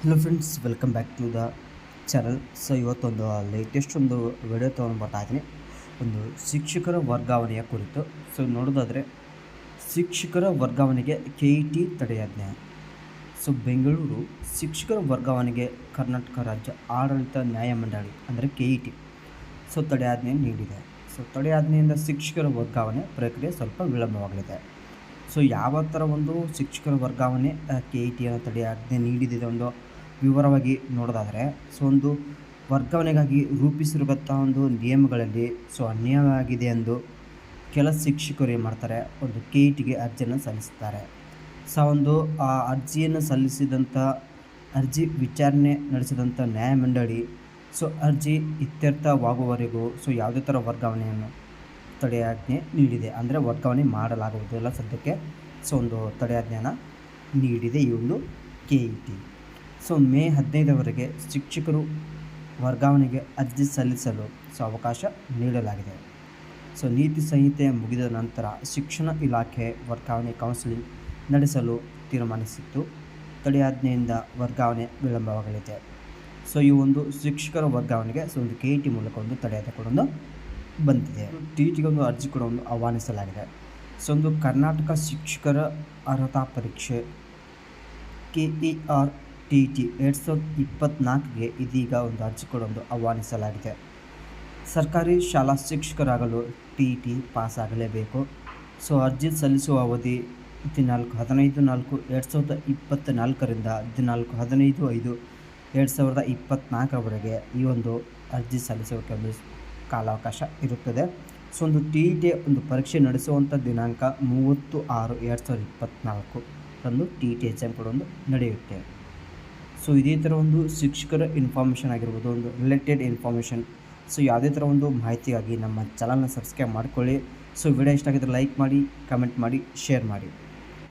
Hello friends welcome back to the channel so ಇವತ್ತೊಂದು latest ಒಂದು video ತೊಗೊಂಡು ಬರ್ತಾ ಇದ್ದೀನಿ. ಒಂದು ಶಿಕ್ಷಕರ ವರ್ಗಾವಣೆಯ ಕುರಿತು. ಸೊ ನೋಡೋದಾದರೆ, ಶಿಕ್ಷಕರ ವರ್ಗಾವಣೆಗೆ ಕೆ ಇ ಟಿ ತಡೆಯಾಜ್ಞೆ. ಸೊ ಬೆಂಗಳೂರು ಶಿಕ್ಷಕರ ವರ್ಗಾವಣೆಗೆ ಕರ್ನಾಟಕ ರಾಜ್ಯ ಆಡಳಿತ ನ್ಯಾಯಮಂಡಳಿ ಅಂದರೆ ಕೆ ಇ ಟಿ ಸೊ ತಡೆಯಾಜ್ಞೆ ನೀಡಿದೆ. ಸೊ ತಡೆಯಾಜ್ಞೆಯಿಂದ ಶಿಕ್ಷಕರ ವರ್ಗಾವಣೆ ಪ್ರಕ್ರಿಯೆ ಸ್ವಲ್ಪ ವಿಳಂಬವಾಗಲಿದೆ. ಸೊ ಯಾವ ಥರ ಒಂದು ಶಿಕ್ಷಕರ ವರ್ಗಾವಣೆ ಕೆ ಇ ಟಿಯನ್ನು ತಡೆಯಾಜ್ಞೆ ನೀಡಿದೆ ಒಂದು ವಿವರವಾಗಿ ನೋಡೋದಾದರೆ, ಸೊ ಒಂದು ವರ್ಗಾವಣೆಗಾಗಿ ರೂಪಿಸಿರುವಂಥ ಒಂದು ನಿಯಮಗಳಲ್ಲಿ, ಸೊ ಅನ್ಯಾಯವಾಗಿದೆ ಎಂದು ಕೆಲ ಶಿಕ್ಷಕರು ಏನು ಮಾಡ್ತಾರೆ, ಒಂದು ಕೆ ಇ ಟಿಗೆ ಅರ್ಜಿಯನ್ನು ಸಲ್ಲಿಸ್ತಾರೆ. ಸೊ ಒಂದು, ಆ ಅರ್ಜಿಯನ್ನು ಸಲ್ಲಿಸಿದಂಥ ಅರ್ಜಿ ವಿಚಾರಣೆ ನಡೆಸಿದಂಥ ನ್ಯಾಯಮಂಡಳಿ, ಸೊ ಅರ್ಜಿ ಇತ್ಯರ್ಥವಾಗುವವರೆಗೂ, ಸೊ ಯಾವುದೇ ಥರ ವರ್ಗಾವಣೆಯನ್ನು ತಡೆಯಾಜ್ಞೆ ನೀಡಿದೆ. ಅಂದರೆ ವರ್ಗಾವಣೆ ಮಾಡಲಾಗುವುದಿಲ್ಲ ಸದ್ಯಕ್ಕೆ, ಸೊ ಒಂದು ತಡೆಯಾಜ್ಞೆಯನ್ನು ನೀಡಿದೆ ಈ ಒಂದು K E T. So May ಹದಿನೈದವರೆಗೆ ಶಿಕ್ಷಕರು ವರ್ಗಾವಣೆಗೆ ಅರ್ಜಿ ಸಲ್ಲಿಸಲು ಸೊ ಅವಕಾಶ ನೀಡಲಾಗಿದೆ. ಸೊ ನೀತಿ ಸಂಹಿತೆ ಮುಗಿದ ನಂತರ ಶಿಕ್ಷಣ ಇಲಾಖೆ ವರ್ಗಾವಣೆ ಕೌನ್ಸಿಲಿಂಗ್ ನಡೆಸಲು ತೀರ್ಮಾನಿಸಿತ್ತು. ತಡೆಯಾಜ್ಞೆಯಿಂದ ವರ್ಗಾವಣೆ ವಿಳಂಬವಾಗಲಿದೆ. ಸೊ ಈ ಒಂದು ಶಿಕ್ಷಕರ ವರ್ಗಾವಣೆಗೆ ಸೊ ಒಂದು ಕೆ ಟಿ ಮೂಲಕ ಒಂದು ತಡೆಯಾಜ್ಞೆ ಕೂಡ ಒಂದು ಬಂದಿದೆ. ಟಿ ಟಿಗೆ ಒಂದು ಅರ್ಜಿ ಕೂಡ ಒಂದು ಆಹ್ವಾನಿಸಲಾಗಿದೆ. ಸೊ ಒಂದು ಕರ್ನಾಟಕ ಶಿಕ್ಷಕರ ಅರ್ಹತಾ ಪರೀಕ್ಷೆ K E R T T ಎರಡು ಸಾವಿರದ ಇಪ್ಪತ್ತ್ನಾಲ್ಕಿಗೆ ಇದೀಗ ಒಂದು ಅರ್ಜಿ ಕೊಡೊಂದು ಒಂದು ಆಹ್ವಾನಿಸಲಾಗಿದೆ. ಸರ್ಕಾರಿ ಶಾಲಾ ಶಿಕ್ಷಕರಾಗಲು ಟಿ ಟಿ ಪಾಸ್ ಆಗಲೇಬೇಕು ಸೊ, ಅರ್ಜಿ ಸಲ್ಲಿಸುವ ಅವಧಿ ಹದಿನಾಲ್ಕು ಹದಿನೈದು ನಾಲ್ಕು ಎರಡು ಸಾವಿರದ ಇಪ್ಪತ್ತ್ನಾಲ್ಕರಿಂದ ಹದಿನಾಲ್ಕು ಹದಿನೈದು ಐದು ಎರಡು ಸಾವಿರದ ಇಪ್ಪತ್ತ್ನಾಲ್ಕರವರೆಗೆ ಈ ಒಂದು ಅರ್ಜಿ ಸಲ್ಲಿಸುವ ಒಂದು ಕಾಲಾವಕಾಶ ಇರುತ್ತದೆ. ಸೊ, ಒಂದು ಟಿ ಟಿ ಒಂದು ಪರೀಕ್ಷೆ ನಡೆಸುವಂಥ ದಿನಾಂಕ ಮೂವತ್ತು ಆರು ಎರಡು ಸಾವಿರದ ಇಪ್ಪತ್ತ್ನಾಲ್ಕು ರಂದು ಟಿ ಟಿ ಎಕ್ಸಾಮ್ ಕೂಡ ಒಂದು ನಡೆಯುತ್ತೆ. ಸೊ ಇದೇ ಥರ ಒಂದು ಶಿಕ್ಷಕರ ಇನ್ಫಾರ್ಮೇಷನ್ ಆಗಿರ್ಬೋದು, ಒಂದು ರಿಲೇಟೆಡ್ ಇನ್ಫಾರ್ಮೇಷನ್ ಸೊ ಯಾವುದೇ ಥರ ಒಂದು ಮಾಹಿತಿಗಾಗಿ ನಮ್ಮ ಚಾನಲ್ನ ಸಬ್ಸ್ಕ್ರೈಬ್ ಮಾಡ್ಕೊಳ್ಳಿ. ಸೊ ವಿಡಿಯೋ ಇಷ್ಟ ಆಗಿದ್ರೆ ಲೈಕ್ ಮಾಡಿ ಕಮೆಂಟ್ ಮಾಡಿ ಶೇರ್ ಮಾಡಿ.